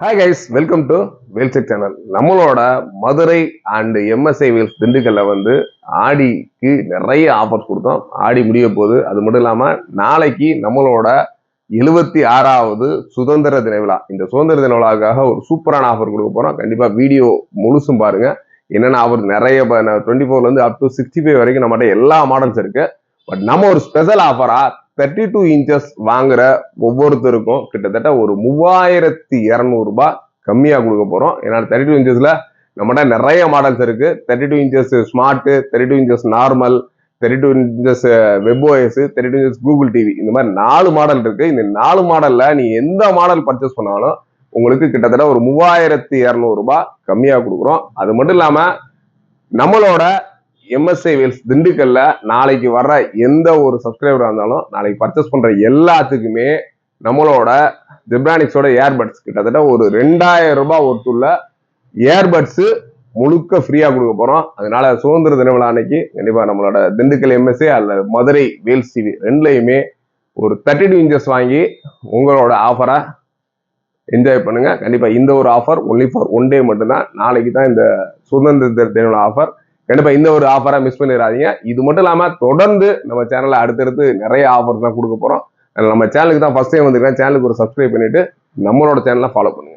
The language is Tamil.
ஹாய் கைஸ் வெல்கம் டு வேல்செக் சேனல் நம்மளோட மதுரை அண்ட் எம்எஸ்ஐ வேல்ஸ் திண்டுக்கல்ல வந்து ஆடிக்கு நிறைய ஆஃபர்ஸ் கொடுத்தோம். ஆடி முடிய போகுது. அது மட்டும் இல்லாமல் நாளைக்கு நம்மளோட எழுபத்தி ஆறாவது சுதந்திர தின விழா. இந்த சுதந்திர தின விழாவுக்காக ஒரு சூப்பரான ஆஃபர் கொடுக்க போகிறோம் கண்டிப்பாக வீடியோ முழுசும் பாருங்க. என்னென்ன ஆஃபர் நிறைய டுவெண்ட்டி ஃபோர்லேருந்து அப் டு சிக்ஸ்டி ஃபைவ் வரைக்கும் நம்மகிட்ட எல்லா மாடல்ஸ் இருக்குது பட் நம்ம ஒரு ஸ்பெஷல் ஆஃபராக தேர்ட்டி டூ இன்ச்சஸ் வாங்குற ஒவ்வொருத்தருக்கும் கிட்டத்தட்ட ஒரு மூவாயிரத்தி இரநூறுபா கம்மியாக கொடுக்க போகிறோம் ஏன்னா தேர்ட்டி டூ இன்ச்சஸில் நம்மகிட்ட நிறைய மாடல்ஸ் இருக்குது thirty two inches smart thirty two inches normal thirty two inches webOS thirty two inches Google TV இந்த மாதிரி நாலு மாடல் இருக்குது இந்த நாலு மாடலில் நீ எந்த மாடல் பர்ச்சேஸ் பண்ணாலும் உங்களுக்கு கிட்டத்தட்ட ஒரு மூவாயிரத்தி இரநூறுபா கம்மியாக கொடுக்குறோம். அது மட்டும் இல்லாமல் நம்மளோட எம்எஸ்ஐ வேல்ஸ் திண்டுக்கல்ல நாளைக்கு வர்ற எந்த ஒரு சப்ஸ்கிரைபரா இருந்தாலும் நாளைக்கு பர்ச்சேஸ் பண்ற எல்லாத்துக்குமே நம்மளோட ஜெப்ரானிக்ஸோட ஏர்பட்ஸ் கிட்டத்தட்ட ஒரு ரெண்டாயிரம் ரூபாய் ஒருத்துள்ள ஏர்பட்ஸ் முழுக்க ஃப்ரீயா கொடுக்க போறோம். அதனால சுதந்திர தின விழா அன்னைக்கு கண்டிப்பா நம்மளோட திண்டுக்கல் எம்எஸ்ஏ அல்லது மதுரை வேல்ஸ் டிவி ரெண்டுலையுமே ஒரு தேர்ட்டி டூ இன்ச்சஸ் வாங்கி உங்களோட ஆஃபரை என்ஜாய் பண்ணுங்க. கண்டிப்பா இந்த ஒரு offer only for one day மட்டும்தான். நாளைக்கு தான் இந்த சுதந்திர தின விழா ஆஃபர் கண்டிப்பா இந்த ஒரு ஆஃபரா மிஸ் பண்ணிடாதீங்க. இது மட்டும் இல்லாம தொடர்ந்து நம்ம சேனல்ல அடுத்தடுத்து நிறைய ஆஃபர்ஸ் தான் கொடுக்க போறோம். நம்ம சேனலுக்கு தான் ஃபர்ஸ்ட் டைம் வந்துருக்கேன். சேனலுக்கு ஒரு சப்ஸ்கிரைப் பண்ணிட்டு நம்மளோட சேனலை ஃபாலோ பண்ணுங்க.